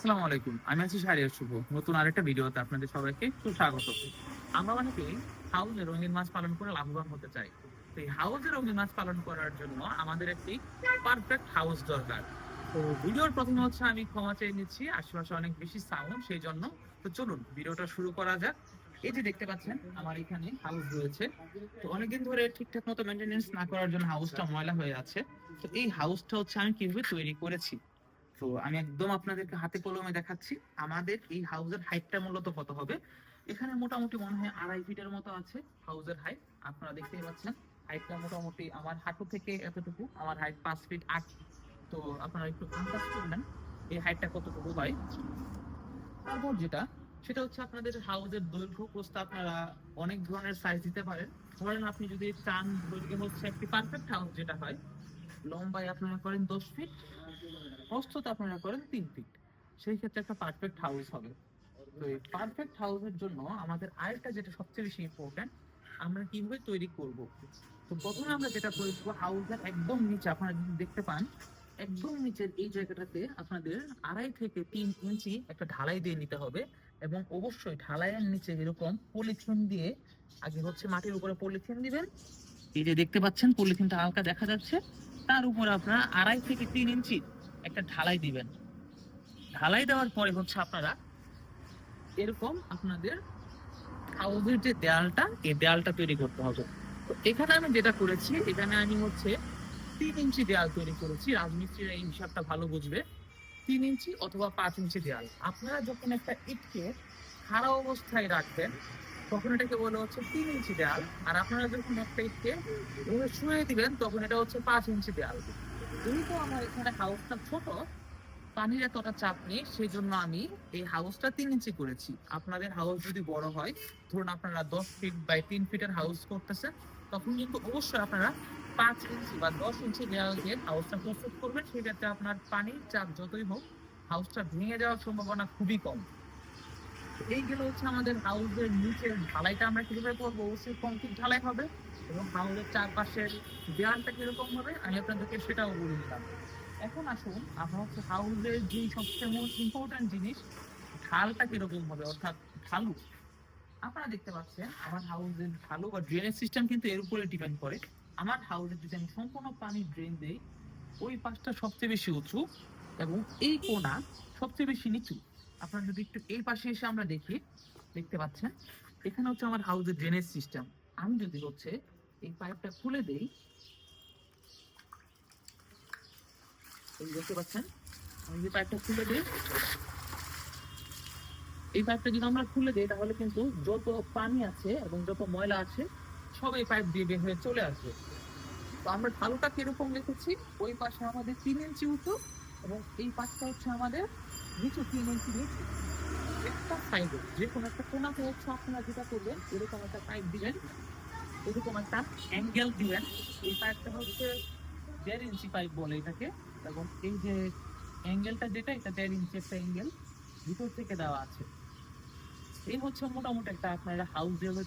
আসসালামু আলাইকুম। আমি আছি শুভ। নতুন আরেকটা ভিডিওতে আপনাদের সবাইকে সুস্বাগত। আমরা অনেকে হাউসে রঙিন মাছ পালন করে লাভবান হতে চাই। তো এই হাউসে রঙিন মাছ পালন করার জন্য আমাদের একটি পারফেক্ট হাউস দরকার। তো ভিডিওর প্রথমে হচ্ছে আমি ক্ষমা চেয়ে নিচ্ছি। আশেপাশে অনেক বেশি সাউন্ড সেই জন্য তো চলুন ভিডিওটা শুরু করা যাক। এই যে দেখতে পাচ্ছেন, আমার এখানে হাউস রয়েছে। তো অনেকদিন ধরে ঠিকঠাক মতো মেনটেনেন্স না করার জন্য হাউসটা ময়লা হয়ে আছে। তো এই হাউসটা হচ্ছে আমি কীভাবে তৈরি করেছি? তো আমি একদম আপনাদেরকে হাতে কলমে দেখাচ্ছি। আমাদের এই হাউসের হাইটটা মূলত কত হবে? এখানে মোটামুটি মনে হয় আড়াই ফিটের মতো আছে হাউসের হাইট আপনারা দেখতেই পাচ্ছেন হাইটটা মোটামুটি আমার হাঁটু থেকে এতটুকু, আমার হাইট পাঁচ ফিট আট। তো আপনারা একটু আন্দাজ করবেন এই হাইটটা কতটুকু হয়? তারপর যেটা, সেটা হচ্ছে আপনাদের হাউসের দৈর্ঘ্য, প্রস্থ আপনারা অনেক ধরনের সাইজ দিতে পারেন। ধরেন আপনি যদি চান দৈর্ঘ্য হচ্ছে একটি পারফেক্ট হাউস যেটা হয় লম্বায় আপনারা করেন দশ ফিট প্রস্থতা আপনারা করেন তিন ফিট সেই ক্ষেত্রে একটা পারফেক্ট হাউস হবে। তো এই পারফেক্ট হাউসের জন্য আমাদের আয়টা যেটা সবচেয়ে বেশি ইম্পর্টেন্ট আমরা কীভাবে তৈরি করব? তো প্রথমে আমরা যেটা করে হাউসের একদম নিচে, আপনারা যদি দেখতে পান, একদম নিচের এই জায়গাটাতে আপনাদের আড়াই থেকে তিন ইঞ্চি একটা ঢালাই দিয়ে নিতে হবে এবং অবশ্যই ঢালাইয়ের নিচে এরকম পলিথিন দিয়ে, আগে হচ্ছে মাটির উপরে পলিথিন দিবেন। এই যে দেখতে পাচ্ছেন, পলিথিনটা হালকা দেখা যাচ্ছে। তার উপর আপনারা আড়াই থেকে তিন ইঞ্চি একটা ঢালাই দিবেন। ঢালাই দেওয়ার পরে হচ্ছে আপনারা এরকম আপনাদের হাউসের যে দেয়ালটা, এই দেয়ালটা তৈরি করতে হবে। তো এখানে আমি যেটা করেছি, এখানে আমি হচ্ছে তিন ইঞ্চি দেয়াল তৈরি করেছি। রাজমিস্ত্রিরা এই হিসাবটা ভালো বুঝবে। তিন ইঞ্চি অথবা পাঁচ ইঞ্চি দেয়াল। আপনারা যখন একটা ইটকে খাড়া অবস্থায় রাখবেন তখন এটাকে বলে হচ্ছে তিন ইঞ্চি দেয়াল। আর আপনারা যখন একটা ইটকে শুয়ে দিবেন, তখন এটা হচ্ছে পাঁচ ইঞ্চি দেয়াল। যেহেতু আমার এখানে হাউসটা ছোট, পানির এতটা চাপ নেই সেই জন্য আমি এই হাউসটা তিন ইঞ্চি করেছি। আপনাদের হাউস যদি বড় হয়, ধরুন আপনারা দশ ফিট বাই তিন ফিটের হাউস করতেছেন, তখন কিন্তু অবশ্যই আপনারা পাঁচ ইঞ্চি বা দশ ইঞ্চি দেওয়াল দিয়ে হাউসটা প্রস্তুত করবেন। সেক্ষেত্রে আপনার পানির চাপ যতই হোক হাউসটা ভেঙে যাওয়ার সম্ভাবনা খুবই কম। এইগুলো হচ্ছে আমাদের হাউসের নিচের ঢালাইটা আমরা কীভাবে করব? অবশ্যই কংক্রিট ঢালাই হবে এবং হাউসের চারপাশের দেয়ালটা কীরকম হবে? আমি আপনাদেরকে সেটাও বলে দিলাম। এখন আসুন, আমরা হচ্ছে হাউসের যে সবচেয়ে মোস্ট ইম্পর্ট্যান্ট জিনিস, ঢালটা কীরকম হবে? অর্থাৎ ঢালু। আপনারা দেখতে পাচ্ছেন, আমার হাউসের ঢালু বা ড্রেনেজ সিস্টেম কিন্তু এর উপরে ডিপেন্ড করে। আমার হাউসে যদি আমি সম্পূর্ণ পানি ড্রেন দেই, ওই পাশটা সবচেয়ে বেশি উঁচু এবং এই কোণা সবচেয়ে বেশি নিচু। আপনারা যদি একটু এই পাশে এসে আমরা দেখি, দেখতে পাচ্ছেন, এখানে হচ্ছে আমার হাউসের ড্রেনেজ সিস্টেম আমি যদি হচ্ছে এই পাইপটা খুলে দেই দেখতে পাচ্ছেন, আমি পাইপটা খুলে দিই, এই পাইপটা যদি আমরা খুলে দিই, তাহলে কিন্তু যত পানি আছে এবং যত ময়লা আছে, সব এই পাইপ দিয়ে বের হয়ে চলে আসবে। তো আমরা ঢালুটা কীরকম রেখেছি? ওই পাশে আমাদের তিন ইঞ্চি উঁচু এবং এই পাশটা হচ্ছে আমাদের ইঞ্চি একটা যে কোনো একটা যেটা করবেন, এরকম একটা পাইপ দিবেন, এরকম একটা অ্যাঙ্গেল দিবেন। এই পাইপটা হচ্ছে দেড় ইঞ্চি পাইপ বলে এটাকে। এই যে যেটা, এটা দেড় ইঞ্চি একটা অ্যাঙ্গেল ভিতর থেকে দেওয়া আছে। এই হচ্ছে মোটামুটি একটা আপনারা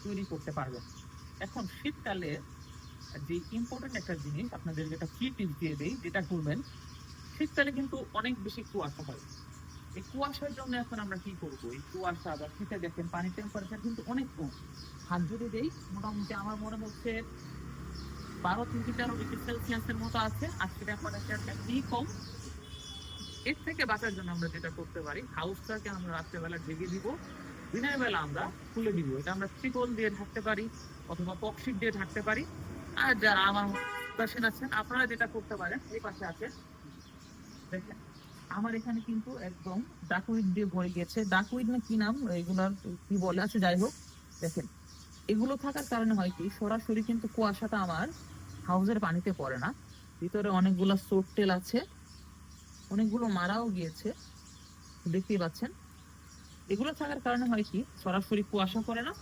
তৈরি করতে পারবেন। এখন শীতকালে যে ইম্পর্টেন্ট একটা জিনিস, আপনাদেরকে একটা ফ্রি টিপ দিয়ে দেই, যেটা করবেন, শীতকালে কিন্তু অনেক বেশি কুয়াশা হয়। এই কুয়াশার জন্য এখন আমরা কি করব? এই কুয়াশা বা শীতে দেখেন পানির টেম্পারেচার কিন্তু অনেক কম। হাত যদি দেই, মোটামুটি আমার মনে হচ্ছে বারো থেকে তেরো ডিগ্রি সেলসিয়াসের মতো আছে। আজকে টেম্পারেচারটা কি কম। এর থেকে বাঁচার জন্য আমরা যেটা করতে পারি হাউসটাকে আমরা রাত্রেবেলা ঢেকে দিব। দিনের বেলা আমরা খুলে দিব। এটা আমরা ত্রিকোণ দিয়ে ঢাকতে পারি অথবা পক্সিট দিয়ে ঢাকতে পারি। আর যারা আমার পেশেন্ট আছেন, আপনারা যেটা করতে পারেন, এই পাশে আছে দেখেন আমার এখানে কিন্তু একদম ডাকুইট দিয়ে ভরে গেছে। ডাকুইট না কি নাম? এগুলার কি বলে আছে? যাই হোক, দেখেন। এগুলো থাকার কারণে হয় কি, সরাসরি কিন্তু কুয়াশাটা আমার হাউসের পানিতে পড়ে না। ভিতরে অনেকগুলো সোট তেল আছে। অনেকগুলো মারাও গিয়েছে। দেখতেই পাচ্ছেন। এগুলো থাকার কারণে হয় কি, সরাসরি কুয়াশা পড়ে না।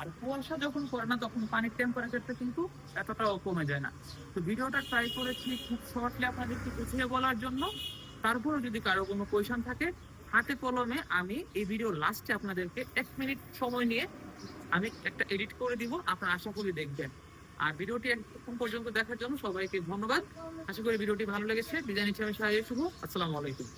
আর কুয়াশা যখন পড়ে না, তখন পানির টেম্পারেচারটা কিন্তু এতটাও কমে যায় না। তো ভিডিওটা ট্রাই করেছি খুব শর্টলি আপনাদেরকে বুঝিয়ে বলার জন্য। তারপরে যদি কারও কোনো কোয়েশন থাকে, হাতে কলমে আমি এই ভিডিও লাস্টে আপনাদেরকে এক মিনিট সময় নিয়ে আমি একটা এডিট করে দিব, আপনারা আশা করি দেখবেন। আর ভিডিওটি এখন পর্যন্ত দেখার জন্য সবাইকে ধন্যবাদ। আশা করি ভিডিওটি ভালো লেগেছে। বিদায় নিচ্ছি আমি সাহায্য শুভ। আসসালামু আলাইকুম।